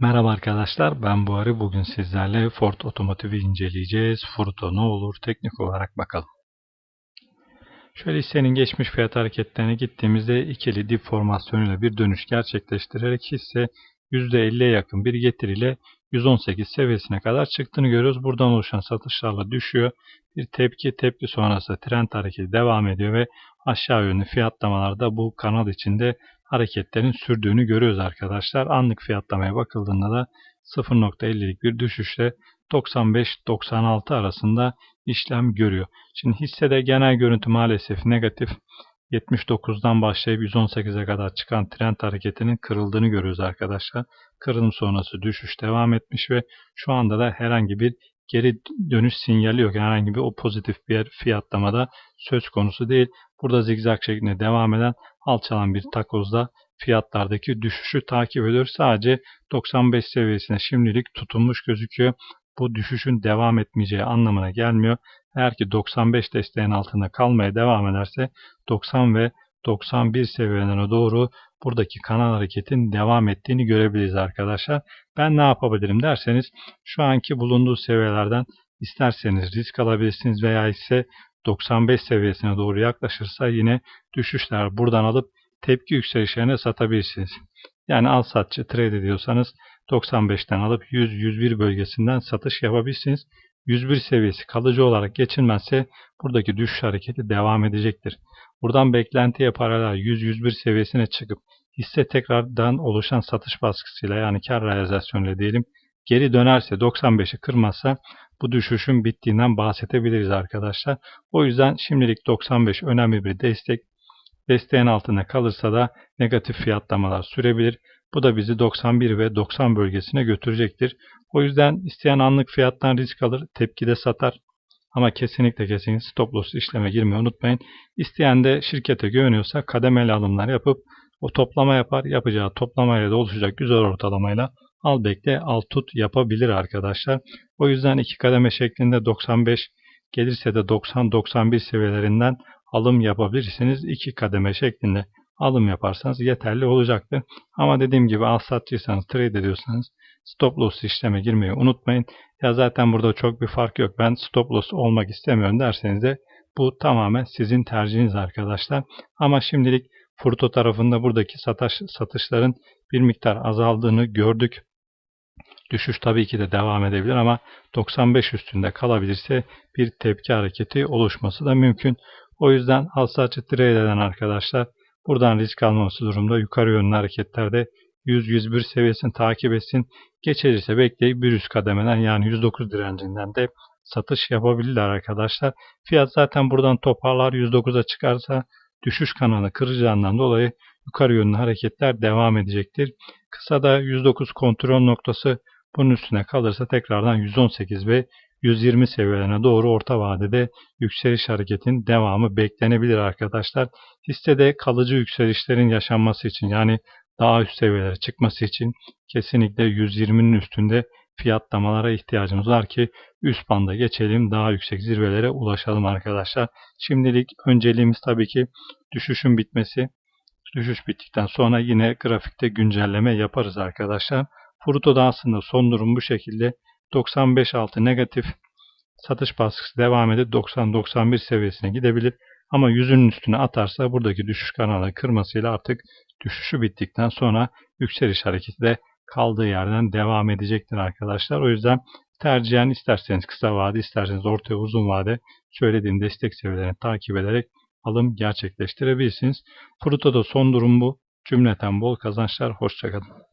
Merhaba arkadaşlar, ben Buhari. Bugün sizlerle Ford Otomotiv'i inceleyeceğiz. Furto ne olur teknik olarak bakalım. Şöyle hissenin geçmiş fiyat hareketlerine gittiğimizde ikili dip formasyonuyla bir dönüş gerçekleştirerek hisse %50'ye yakın bir getiriyle 118 seviyesine kadar çıktığını görüyoruz. Buradan oluşan satışlarla düşüyor. Bir tepki tepki sonrası trend hareketi devam ediyor ve aşağı yönlü fiyatlamalarda bu kanal içinde hareketlerin sürdüğünü görüyoruz arkadaşlar. Anlık fiyatlamaya bakıldığında da 0.50'lik bir düşüşle 95-96 arasında işlem görüyor. Şimdi hissede genel görüntü maalesef negatif. 79'dan başlayıp 118'e kadar çıkan trend hareketinin kırıldığını görüyoruz arkadaşlar. Kırılım sonrası düşüş devam etmiş ve şu anda da herhangi bir geri dönüş sinyali yok. Herhangi bir o pozitif bir fiyatlamada söz konusu değil. Burada zigzag şeklinde devam eden alçalan bir takozda fiyatlardaki düşüşü takip ediyor. Sadece 95 seviyesine şimdilik tutunmuş gözüküyor. Bu düşüşün devam etmeyeceği anlamına gelmiyor. Eğer ki 95 desteğin altında kalmaya devam ederse 90 ve 91 seviyelerine doğru buradaki kanal hareketin devam ettiğini görebiliriz arkadaşlar. Ben ne yapabilirim derseniz şu anki bulunduğu seviyelerden isterseniz risk alabilirsiniz veya ise 95 seviyesine doğru yaklaşırsa yine düşüşler buradan alıp tepki yükselişlerine satabilirsiniz. Yani al satçı trade ediyorsanız 95'ten alıp 100-101 bölgesinden satış yapabilirsiniz. 101 seviyesi kalıcı olarak geçilmezse buradaki düşüş hareketi devam edecektir. Buradan beklentiye paralel 100-101 seviyesine çıkıp hisse tekrardan oluşan satış baskısıyla yani kar realizasyonuyla diyelim geri dönerse 95'i kırmazsa bu düşüşün bittiğinden bahsedebiliriz arkadaşlar. O yüzden şimdilik 95 önemli bir destek. Desteğin altında kalırsa da negatif fiyatlamalar sürebilir. Bu da bizi 91 ve 90 bölgesine götürecektir. O yüzden isteyen anlık fiyattan risk alır, tepkide satar. Ama kesinlikle kesinlikle stop loss işleme girmeyi unutmayın. İsteyen de şirkete güveniyorsa kademeli alımlar yapıp o toplama yapar. Yapacağı toplamayla da oluşacak güzel ortalamayla al bekle al tut yapabilir arkadaşlar. O yüzden iki kademe şeklinde 95 gelirse de 90-91 seviyelerinden alım yapabilirsiniz. İki kademe şeklinde alım yaparsanız yeterli olacaktır. Ama dediğim gibi al satçıysanız trade ediyorsanız stop loss işleme girmeyi unutmayın. Ya zaten burada çok bir fark yok. Ben stop loss olmak istemiyorum derseniz de bu tamamen sizin tercihiniz arkadaşlar. Ama şimdilik Furto tarafında buradaki satış, satışların bir miktar azaldığını gördük. Düşüş tabii ki de devam edebilir ama 95 üstünde kalabilirse bir tepki hareketi oluşması da mümkün. O yüzden alsatçı trade eden arkadaşlar buradan risk alması durumda yukarı yönlü hareketlerde 100-101 seviyesini takip etsin. Geçerse bekleyip bir üst kademeden yani 109 direncinden de satış yapabilirler arkadaşlar. Fiyat zaten buradan toparlar 109'a çıkarsa düşüş kanalı kıracağından dolayı yukarı yönlü hareketler devam edecektir. Kısada 109 kontrol noktası bunun üstüne kalırsa tekrardan 118 ve 120 seviyelerine doğru orta vadede yükseliş hareketin devamı beklenebilir arkadaşlar. Hissede kalıcı yükselişlerin yaşanması için yani daha üst seviyelere çıkması için kesinlikle 120'nin üstünde fiyatlamalara ihtiyacımız var ki üst banda geçelim daha yüksek zirvelere ulaşalım arkadaşlar. Şimdilik önceliğimiz tabii ki düşüşün bitmesi. Düşüş bittikten sonra yine grafikte güncelleme yaparız arkadaşlar. Fruto'da aslında son durum bu şekilde. 95 altı negatif satış baskısı devam edip 90-91 seviyesine gidebilir. Ama yüzünün üstüne atarsa buradaki düşüş kanalı kırmasıyla artık düşüşü bittikten sonra yükseliş hareketi de kaldığı yerden devam edecektir arkadaşlar. O yüzden tercihen isterseniz kısa vade isterseniz orta uzun vade söylediğim destek seviyelerini takip ederek alım gerçekleştirebilirsiniz. Fruto'da son durum bu. Cümleten bol kazançlar. Hoşçakalın.